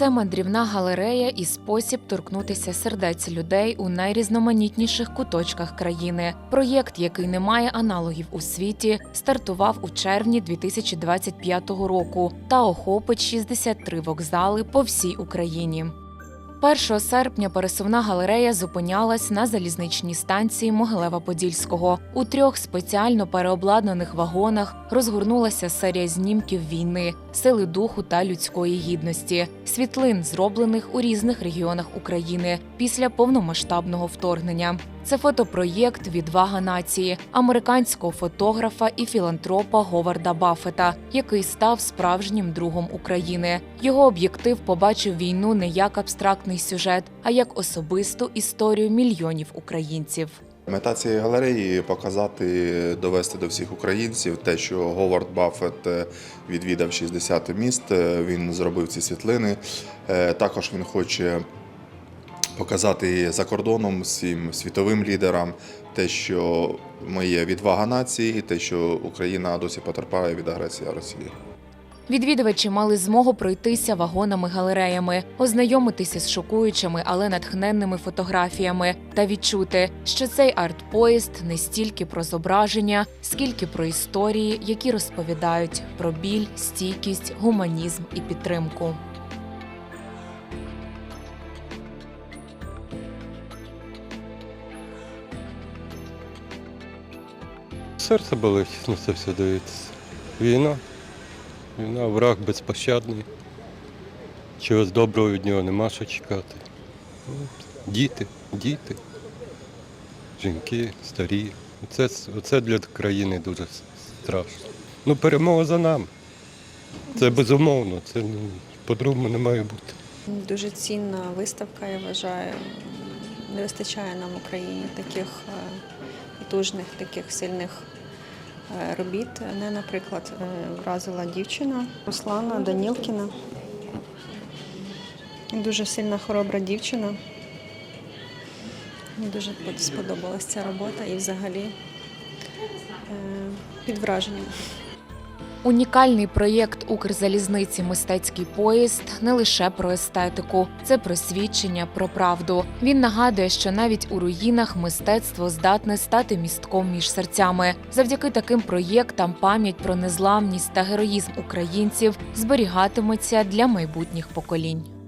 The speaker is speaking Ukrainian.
Це мандрівна галерея і спосіб торкнутися сердець людей у найрізноманітніших куточках країни. Проєкт, який не має аналогів у світі, стартував у червні 2025 року та охопить 63 вокзали по всій Україні. 1 серпня пересувна галерея зупинялась на залізничній станції Могилева-Подільського. У трьох спеціально переобладнаних вагонах розгорнулася серія знімків війни, сили духу та людської гідності, світлин, зроблених у різних регіонах України після повномасштабного вторгнення. Це фотопроєкт Відвага нації американського фотографа і філантропа Говарда Баффета, який став справжнім другом України. Його об'єктив побачив війну не як абстрактний сюжет, а як особисту історію мільйонів українців. Мета цієї галереї показати, довести до всіх українців те, що Говард Баффет е, відвідав 60 міст. е, Він зробив ці світлини. Е, Також він хоче показати за кордоном всім світовим лідерам те, що ми є відвага нації, те, що Україна досі потерпає від агресії Росії. Відвідувачі мали змогу пройтися вагонами-галереями, ознайомитися з шокуючими, але натхненними фотографіями та відчути, що цей арт-поїзд не стільки про зображення, скільки про історії, які розповідають про біль, стійкість, гуманізм і підтримку. Серце болить на це все дивитися. Війна. Війна, враг безпощадний. Чогось доброго від нього нема що чекати. Ну, Діти, діти, жінки, старі. Оце, оце для країни дуже страшно. Ну, перемога за нами. Це безумовно, це ну, по-другому не має бути. Дуже цінна виставка, я вважаю. Не вистачає нам в Україні таких е, потужних, таких сильних робіт. Мене, наприклад, е, вразила дівчина Руслана Данілкіна. Дуже сильна хоробра дівчина. Мені дуже сподобалася ця робота і взагалі е, під враженням. Унікальний проєкт Укрзалізниці Мистецький поїзд не лише про естетику, це про свідчення, про правду. Він нагадує, що навіть у руїнах мистецтво здатне стати містком між серцями. Завдяки таким проєктам пам'ять про незламність та героїзм українців зберігатиметься для майбутніх поколінь.